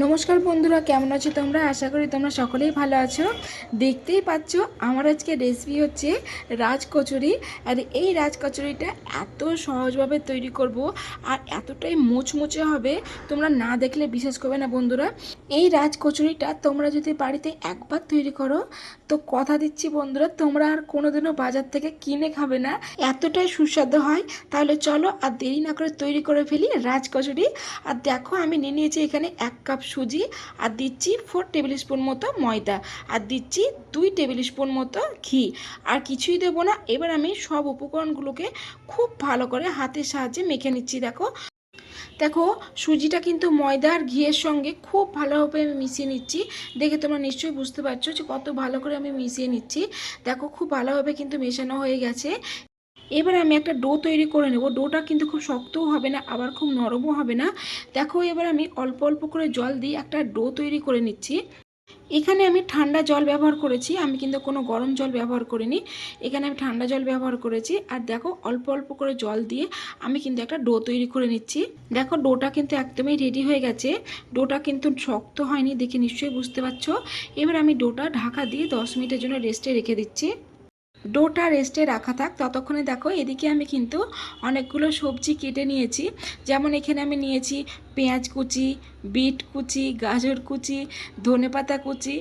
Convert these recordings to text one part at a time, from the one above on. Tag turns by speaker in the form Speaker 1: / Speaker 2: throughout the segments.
Speaker 1: নমস্কার বন্ধুরা, কেমন আছো তোমরা? আশা করি তোমরা সকলেই ভালো আছো। দেখতেই পাচ্ছ, আমার আজকে রেসিপি হচ্ছে রাজ কচুরি আর এই রাজ কচুরিটা এত সহজভাবে তৈরি করব আর এতটাই মুচমুচে হবে, তোমরা না দেখলে বিশ্বাস করবে না বন্ধুরা। এই রাজ কচুরিটা তোমরা যদি বাড়িতে একবার তৈরি করো তো কথা দিচ্ছি বন্ধুরা, তোমরা আর কোনোদিনও বাজার থেকে কিনে খাবে না। এতটাই সুস্বাদু হয়। তাহলে চলো আর দেরি না করে তৈরি করে ফেলি রাজ কচুরি আর দেখো আমি নিয়ে নিয়েছি এখানে এক কাপ সুজি, আর দিচ্ছি ফোর টেবিল স্পুন মতো ময়দা, আর দিচ্ছি দুই টেবিল স্পুন মতো ঘি। আর কিছুই দেবো না। এবার আমি সব উপকরণগুলোকে খুব ভালো করে হাতের সাহায্যে মেখে নিচ্ছি, দেখো। দেখো, সুজিটা কিন্তু ময়দা আর ঘিয়ের সঙ্গে খুব ভালোভাবে আমি মিশিয়ে নিচ্ছি। দেখে তোমরা নিশ্চয়ই বুঝতে পারছ যে কত ভালো করে আমি মিশিয়ে নিচ্ছি। দেখো, খুব ভালোভাবে কিন্তু মেশানো হয়ে গেছে। এবার আমি একটা ডো তৈরি করে নেব। ডোটা কিন্তু খুব শক্তও হবে না, আবার খুব নরমও হবে না। দেখো, এবার আমি অল্প অল্প করে জল দিয়ে একটা ডো তৈরি করে নিচ্ছি। এখানে আমি ঠান্ডা জল ব্যবহার করেছি, আমি কিন্তু কোনো গরম জল ব্যবহার করিনি। এখানে আমি ঠান্ডা জল ব্যবহার করেছি, আর দেখো অল্প অল্প করে জল দিয়ে আমি কিন্তু একটা ডো তৈরি করে নিচ্ছি। দেখো ডোটা কিন্তু একদমই রেডি হয়ে গেছে, ডোটা কিন্তু শক্ত হয়নি দেখে নিশ্চয়ই বুঝতে পারছ। এবার আমি ডোটা ঢাকা দিয়ে দশ মিনিটের জন্য রেস্টে রেখে দিচ্ছি। ডোটা রেস্টে রাখা থাক। ততক্ষণে দেখো, এদিকে আমি কিন্তু অনেকগুলো সবজি কেটে নিয়েছি। যেমন এখানে আমি নিয়েছি পেঁয়াজ কুচি, বিট কুচি, গাজর কুচি ধনেপাতা কুচি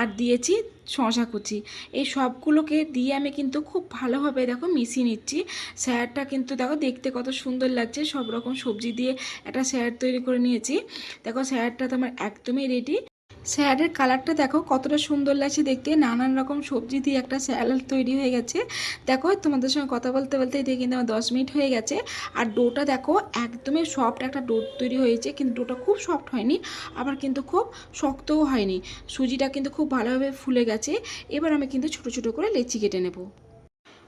Speaker 1: আর দিয়েছি শশা কুচি। এই সবগুলোকে দিয়ে আমি কিন্তু খুব ভালোভাবে দেখো মিশিয়ে নিচ্ছি। স্যারটা কিন্তু দেখো দেখতে কত সুন্দর লাগছে। সব রকম সবজি দিয়ে একটা স্যার তৈরি করে নিয়েছি। দেখো স্যারটা তো আমার একদমই রেডি স্যালাডের কালারটা দেখো কতটা সুন্দর লাগছে দেখতে। নানান রকম সবজি দিয়ে একটা স্যালাড তৈরি হয়ে গেছে। দেখো, তোমাদের সঙ্গে কথা বলতে বলতে দিয়ে কিন্তু আমার দশ মিনিট হয়ে গেছে। আর ডোটা দেখো, একদমই সফট একটা ডো তৈরি হয়েছে, কিন্তু ডোটা খুব সফট হয়নি, আবার কিন্তু খুব শক্তও হয়নি। সুজিটা কিন্তু খুব ভালোভাবে ফুলে গেছে। এবার আমি কিন্তু ছোট ছোট করে লেচি কেটে নেব।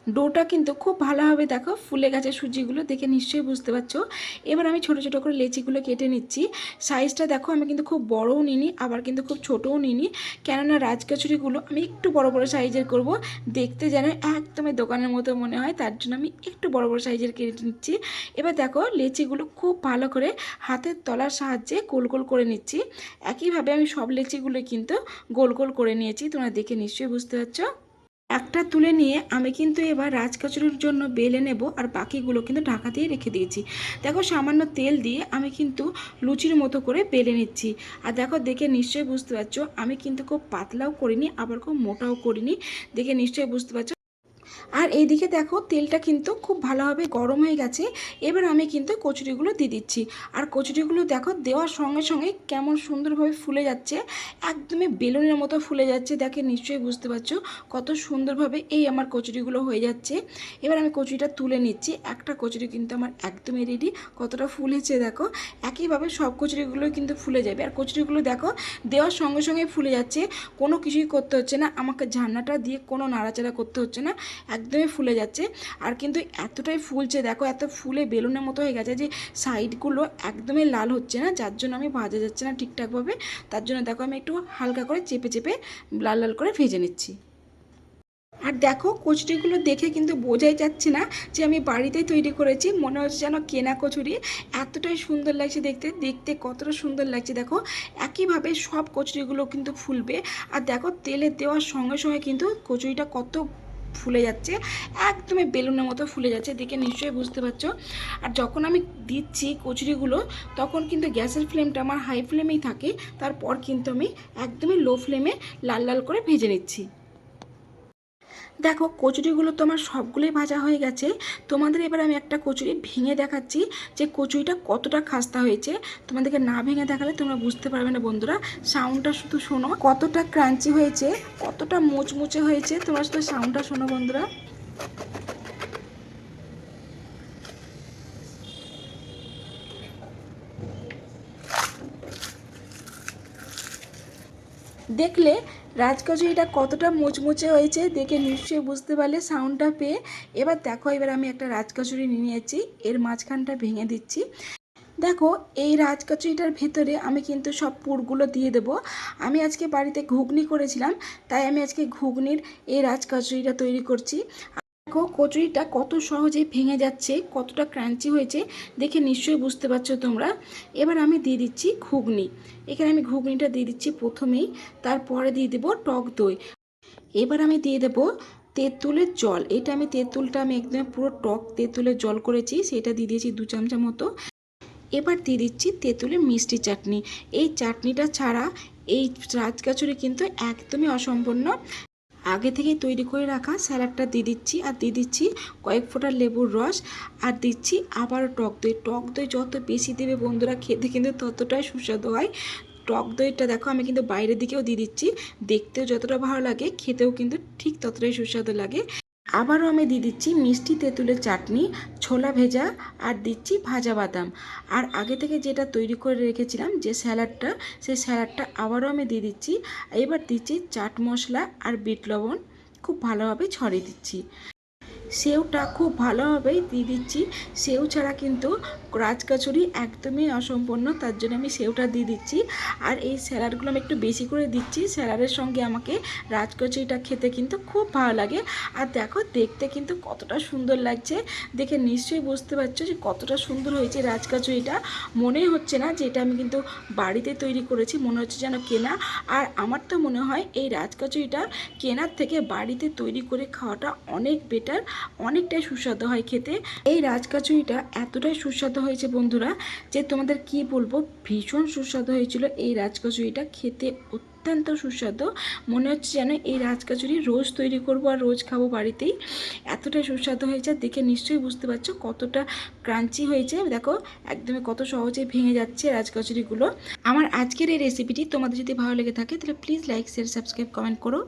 Speaker 1: ডোটা কিন্তু খুব ভালোভাবে দেখো। ফুলে গেছে সুজিগুলো দেখে নিশ্চয়ই বুঝতে পারছ। এবার আমি ছোট ছোট করে লেচিগুলো কেটে নিচ্ছি। সাইজটা দেখো, আমি কিন্তু খুব বড়ও নিইনি, আবার কিন্তু খুব ছোটও নিইনি। কেননা রাজকচুরিগুলো আমি একটু বড় বড় সাইজের করব। দেখতে যেন একদমই দোকানের মতো মনে হয়, তার জন্য আমি একটু বড় বড় সাইজের কেটে নিচ্ছি। এবার দেখো, লেচিগুলো খুব ভালো করে হাতের তলার সাহায্যে গোল গোল করে নিচ্ছি। একইভাবে আমি সব লেচিগুলো কিন্তু গোল গোল করে নিয়েছি, তোমরা দেখে নিশ্চয়ই বুঝতে পারছ। একটা তুলে নিয়ে আমি কিন্তু এবার রাজকচুরির জন্য বেলে নেব আর বাকিগুলো কিন্তু ঢাকা দিয়ে রেখে দিয়েছি। দেখো সামান্য তেল দিয়ে আমি কিন্তু লুচির মতো করে বেলে নিচ্ছি। আর দেখো দেখে নিশ্চয়ই বুঝতে পারছ, আমি কিন্তু খুব পাতলাও করিনি, আবার খুব মোটাও করিনি। দেখে নিশ্চয়ই বুঝতে পারছ আর এইদিকে দেখো তেলটা কিন্তু খুব ভালোভাবে গরম হয়ে গেছে। এবার আমি কিন্তু কচুরিগুলো দিয়ে দিচ্ছি। আর কচুরিগুলো দেখো দেওয়ার সঙ্গে সঙ্গে কেমন সুন্দরভাবে ফুলে যাচ্ছে। একদমই বেলুনের মতো ফুলে যাচ্ছে, দেখে নিশ্চয়ই বুঝতে পারছ কত সুন্দরভাবে এই আমার কচুরিগুলো হয়ে যাচ্ছে। এবার আমি কচুরিটা তুলে নিচ্ছি। একটা কচুরি কিন্তু আমার একদমই রেডি কতটা ফুলেছে দেখো। একইভাবে সব কচুরিগুলো কিন্তু ফুলে যাবে। আর কচুরিগুলো দেখো দেওয়ার সঙ্গে সঙ্গে ফুলে যাচ্ছে। কোনো কিছুই করতে হচ্ছে না। আমাকে ঝান্নাটা দিয়ে কোনো নাড়াচাড়া করতে হচ্ছে না। একদমই ফুলে যাচ্ছে। আর কিন্তু এতটাই ফুলছে, দেখো এত ফুলে বেলুনের মতো হয়ে গেছে যে সাইডগুলো একদমই লাল হচ্ছে না, যার জন্য আমি ভাজা যাচ্ছে না ঠিকঠাকভাবে। তার জন্য দেখো আমি একটু হালকা করে চেপে চেপে লাল লাল করে ভেজে নিচ্ছি। আর দেখো কচুরিগুলো দেখে কিন্তু বোঝাই যাচ্ছে না যে আমি বাড়িতেই তৈরি করেছি, মনে হচ্ছে যেন কেনা কচুরি। এতটাই সুন্দর লাগছে দেখতে দেখতে কতটা সুন্দর লাগছে দেখো। একইভাবে সব কচুরিগুলো কিন্তু ফুলবে। আর দেখো তেলে দেওয়ার সঙ্গে সঙ্গে কিন্তু কচুরিটা কত ফুলে যাচ্ছে, একদমই বেলুনের মতো ফুলে যাচ্ছে, দেখে নিশ্চয়ই বুঝতে পারছ। আর যখন আমি দিচ্ছি কচুরিগুলো, তখন কিন্তু গ্যাসের ফ্লেমটা আমার হাই ফ্লেমেই থাকে, তারপর কিন্তু আমি একদমই লো ফ্লেমে লাল লাল করে ভেজে নিচ্ছি। দেখো, কচুরিগুলো তো আমার সবগুলোই ভাজা হয়ে গেছে। তোমাদের এবার আমি একটা কচুরি ভেঙে দেখাচ্ছি যে কচুরিটা কতটা খাস্তা হয়েছে। তোমাদেরকে না ভেঙে দেখালে তোমরা বুঝতে পারবে না বন্ধুরা। সাউন্ডটা শুধু শোনো। কতটা ক্রাঞ্চি হয়েছে, কতটা মুচমুচে হয়েছে, তোমরা শুধু সাউন্ডটা শোনো বন্ধুরা। দেখলে রাজকচুরিটা কতটা মুচমুচে হয়েছে দেখে নিশ্চয়ই বুঝতে পারলে সাউন্ডটা পেয়ে। এবার দেখো, এবার আমি একটা রাজকচুরি নিয়ে নিয়েছি, এর মাঝখানটা ভেঙে দিচ্ছি। দেখো, এই রাজকচুরিটার ভেতরে আমি কিন্তু সব পুরগুলো দিয়ে দেব। আমি আজকে বাড়িতে ঘুগনি করেছিলাম, তাই আমি আজকে ঘুগনির এই রাজকচুরিটা তৈরি করছি। দেখো কচুরিটা কত সহজে ভেঙে যাচ্ছে, কতটা ক্রাঞ্চি হয়েছে, দেখে নিশ্চয়ই বুঝতে পারছ তোমরা। এবার আমি দিয়ে দিচ্ছি ঘুগনি। এখানে আমি ঘুগনিটা দিয়ে দিচ্ছি প্রথমেই, তারপরে দিয়ে দেবো টক দই। এবার আমি দিয়ে দেবো তেঁতুলের জল। এটা আমি, তেঁতুলটা আমি একদম পুরো টক তেঁতুলের জল করেছি, সেটা দিয়ে দিয়েছি দু চামচা মতো। এবার দিয়ে দিচ্ছি তেঁতুলের মিষ্টি চাটনি। এই চাটনিটা ছাড়া এই রাজকাচুরি কিন্তু একদমই অসম্পূর্ণ। আগে থেকে তৈরি করে রাখা স্যালাডটা দিয়ে দিচ্ছি, আর দিয়ে দিচ্ছি কয়েক ফোঁটা লেবুর রস, আর দিচ্ছি আবারও টক দই। টক দই যত বেশি দেবে বন্ধুরা, খেতে কিন্তু ততটাই সুস্বাদু হয়। টক দইটা দেখো, আমি কিন্তু বাইরের দিকেও দিয়ে দিচ্ছি। দেখতেও যতটা ভালো লাগে, খেতেও কিন্তু ঠিক ততটাই সুস্বাদু লাগে। আবারও আমি দিয়ে দিচ্ছি মিষ্টি তেঁতুলের চাটনি। ছোলা ভেজা আর দিচ্ছি ভাজা বাদাম। আর আগে থেকে যেটা তৈরি করে রেখেছিলাম যে স্যালাডটা সেই স্যালাডটা আবারও আমি দিয়ে দিচ্ছি। এবার দিচ্ছি চাট মশলা আর বিট লবণ। খুব ভালোভাবে ছড়িয়ে দিচ্ছি। সেওটা খুব ভালোভাবেই দিয়ে দিচ্ছি। সেও ছাড়া কিন্তু রাজকাচুরি একদমই অসম্পূর্ণ, তার জন্য আমি সেওটা দিয়ে দিচ্ছি। আর এই স্যালাডগুলো আমি একটু বেশি করে দিচ্ছি, স্যালাডের সঙ্গে আমাকে রাজকচুরিটা খেতে কিন্তু খুব ভালো লাগে। আর দেখো, দেখতে কিন্তু কতটা সুন্দর লাগছে। দেখে নিশ্চয়ই বুঝতে পারছ যে কতটা সুন্দর হয়েছে রাজকচুরিটা। মনেই হচ্ছে না যে এটা আমি কিন্তু বাড়িতে তৈরি করেছি, মনে হচ্ছে যেন কেনা। আর আমার তো মনে হয় এই রাজকচুরিটা কেনার থেকে বাড়িতে তৈরি করে খাওয়াটা অনেক বেটার অনেকটাই সুস্বাদু হয় খেতে। এই রাজকচুরিটা এতটাই সুস্বাদু হয়েছে বন্ধুরা যে তোমাদের কি বলব? ভীষণ সুস্বাদু হয়েছিল এই রাজকচুরিটা। খেতে অত্যন্ত সুস্বাদু। মনে হচ্ছে যেন এই রাজকচুরি রোজ তৈরি করব আর রোজ খাব বাড়িতেই। এতটাই সুস্বাদু হয়েছে। দেখে নিশ্চয়ই বুঝতে পারছ কতটা ক্রাঞ্চি হয়েছে। দেখো, একদমই কত সহজে ভেঙে যাচ্ছে রাজকচুরিগুলো। আমার আজকের এই রেসিপিটি তোমাদের যদি ভালো লেগে থাকে তাহলে please like share subscribe comment করো।